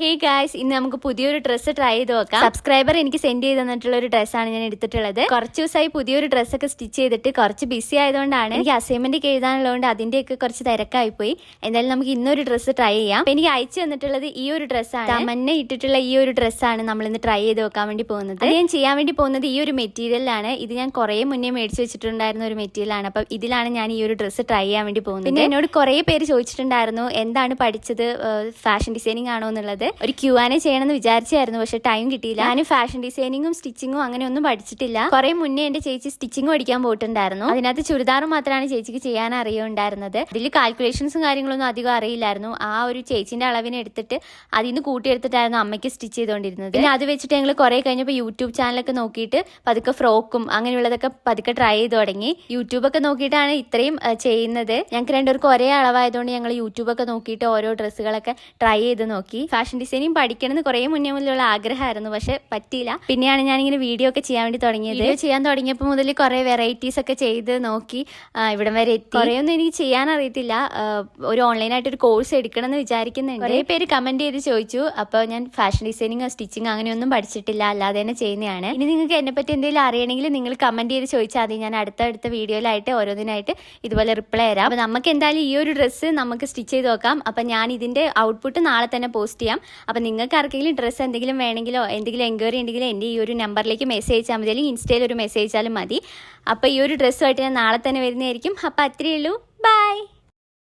Hey guys ഇന്ന് നമുക്ക് പുതിയൊരു ഡ്രസ്സ് ട്രൈ ചെയ്ത് നോക്കാം. സബ്സ്ക്രൈബർ എനിക്ക് സെൻഡ് ചെയ്ത് തന്നിട്ടുള്ള ഒരു ഡ്രസ്സാണ് ഞാൻ എടുത്തിട്ടുള്ളത്. കുറച്ച് ദിവസമായി പുതിയൊരു ഡ്രസ്സൊക്കെ സ്റ്റിച്ച് ചെയ്തിട്ട് കുറച്ച് ബിസി ആയതുകൊണ്ടാണ് എനിക്ക് അസൈൻമെന്റ് എഴുതാനുള്ളതുകൊണ്ട് അതിന്റെയൊക്കെ കുറച്ച് തിരക്കായി പോയി എന്തായാലും നമുക്ക് ഇന്നൊരു ഡ്രസ്സ് ട്രൈ ചെയ്യാം. എനിക്ക് അയച്ചു തന്നിട്ടുള്ളത് ഈ ഒരു ഡ്രസ്സാണ് തമന്നെ ഇട്ടിട്ടുള്ള ഈ ഒരു ഡ്രസ്സാണ് നമ്മൾ ഇന്ന് ട്രൈ ചെയ്ത് നോക്കാൻ വേണ്ടി പോകുന്നത്. ഞാൻ ചെയ്യാൻ വേണ്ടി പോകുന്നത് ഈ ഒരു മെറ്റീരിയലാണ് ഇത് ഞാൻ കുറേ മുന്നേ മേടിച്ചു വെച്ചിട്ടുണ്ടായിരുന്ന ഒരു മെറ്റീരിയലാണ് അപ്പം ഇതിലാണ് ഞാൻ ഈ ഒരു ഡ്രസ്സ് ട്രൈ ചെയ്യാൻ വേണ്ടി പോകുന്നത്. പിന്നെ എന്നോട് കുറേ പേര് ചോദിച്ചിട്ടുണ്ടായിരുന്നു എന്താണ് പഠിച്ചത് ഫാഷൻ ഡിസൈനിങ് ആണോ എന്നുള്ളത്. ഒരു ക്യൂ ആനെ ചെയ്യണമെന്ന് വിചാരിച്ചായിരുന്നു പക്ഷെ ടൈം കിട്ടിയില്ല. ഞാൻ ഫാഷൻ ഡിസൈനിങ്ങും സ്റ്റിച്ചിങ്ങും അങ്ങനെ ഒന്നും പഠിച്ചിട്ടില്ല. കുറെ മുന്നേ എന്റെ ചേച്ചി സ്റ്റിച്ചിങ് പഠിക്കാൻ പോയിട്ടുണ്ടായിരുന്നു. അതിനകത്ത് ചുരിദാർ മാത്രമാണ് ചേച്ചിക്ക് ചെയ്യാൻ അറിയുണ്ടായിരുന്നത് ഇതിൽ കാൽക്കുലേഷൻസും കാര്യങ്ങളൊന്നും അധികം അറിയില്ലായിരുന്നു. ആ ഒരു ചേച്ചിന്റെ അളവിനെ എടുത്തിട്ട് അതിൽ നിന്ന് കൂട്ടിയെടുത്തിട്ടായിരുന്നു അമ്മയ്ക്ക് സ്റ്റിച്ച് ചെയ്തുകൊണ്ടിരുന്നത്. പിന്നെ അത് വെച്ചിട്ട് ഞങ്ങൾ കുറെ കഴിഞ്ഞപ്പോൾ യൂട്യൂബ് ചാനലൊക്കെ നോക്കിയിട്ട് പതുക്കെ ഫ്രോക്കും അങ്ങനെയുള്ളതൊക്കെ പതുക്കെ ട്രൈ ചെയ്ത് തുടങ്ങി. യൂട്യൂബൊക്കെ നോക്കിയിട്ടാണ് ഇത്രയും ചെയ്യുന്നത്. ഞങ്ങൾക്ക് രണ്ടുപേർക്കും ഒരേ അളവായതുകൊണ്ട് ഞങ്ങൾ യൂട്യൂബൊക്കെ നോക്കിയിട്ട് ഓരോ ഡ്രസ്സുകളൊക്കെ ട്രൈ ചെയ്ത് നോക്കി. ഫാഷൻ ഡിസൈനിങ് പഠിക്കണമെന്ന് കുറേ മുന്നേ മുതലുള്ള ആഗ്രഹമായിരുന്നു പക്ഷെ പറ്റിയില്ല. പിന്നെയാണ് ഞാനിങ്ങനെ വീഡിയോ ഒക്കെ ചെയ്യാൻ വേണ്ടി തുടങ്ങിയത്. ചെയ്യാൻ തുടങ്ങിയപ്പോൾ മുതൽ കുറേ വെറൈറ്റീസ് ഒക്കെ ചെയ്ത് നോക്കി ഇവിടം വരെ എത്തി. കുറേയൊന്നും എനിക്ക് ചെയ്യാൻ അറിയത്തില്ല. ഒരു ഓൺലൈനായിട്ട് ഒരു കോഴ്സ് എടുക്കണം എന്ന് വിചാരിക്കുന്നുണ്ട്. കുറേ പേര് കമന്റ് ചെയ്ത് ചോദിച്ചു. അപ്പോൾ ഞാൻ ഫാഷൻ ഡിസൈനിങ് സ്റ്റിച്ചിങ് അങ്ങനെയൊന്നും പഠിച്ചിട്ടില്ല. അല്ലാതെ തന്നെ ചെയ്യുന്നതാണ്. ഇനി നിങ്ങൾക്ക് എന്നെ പറ്റി എന്തെങ്കിലും അറിയണമെങ്കിൽ നിങ്ങൾ കമന്റ് ചെയ്ത് ചോദിച്ചാൽ മതി. ഞാൻ അടുത്ത അടുത്ത വീഡിയോയിലായിട്ട് ഓരോന്നിനായിട്ട് ഇതുപോലെ റിപ്ലൈ തരാം. അപ്പോൾ നമുക്ക് എന്തായാലും ഈ ഒരു ഡ്രസ്സ് നമുക്ക് സ്റ്റിച്ച് ചെയ്ത് നോക്കാം. അപ്പം ഞാൻ ഇതിന്റെ ഔട്ട്പുട്ട് നാളെ തന്നെ പോസ്റ്റ് ചെയ്യാം. അപ്പം നിങ്ങൾക്ക് ആർക്കെങ്കിലും ഡ്രസ്സ് എന്തെങ്കിലും വേണമെങ്കിലോ എന്തെങ്കിലും എൻക്വയറി ഉണ്ടെങ്കിലോ എന്റെ ഈ ഒരു നമ്പറിലേക്ക് മെസ്സേജ് അയച്ചാൽ മതി. അല്ലെങ്കിൽ ഇൻസ്റ്റയിൽ ഒരു മെസ്സേജ് അയച്ചാലും മതി. അപ്പോൾ ഈ ഒരു ഡ്രസ്സുമായിട്ട് ഞാൻ നാളെ തന്നെ വരുന്നതായിരിക്കും. അപ്പോൾ അത്രയേ ഉള്ളൂ. ബൈ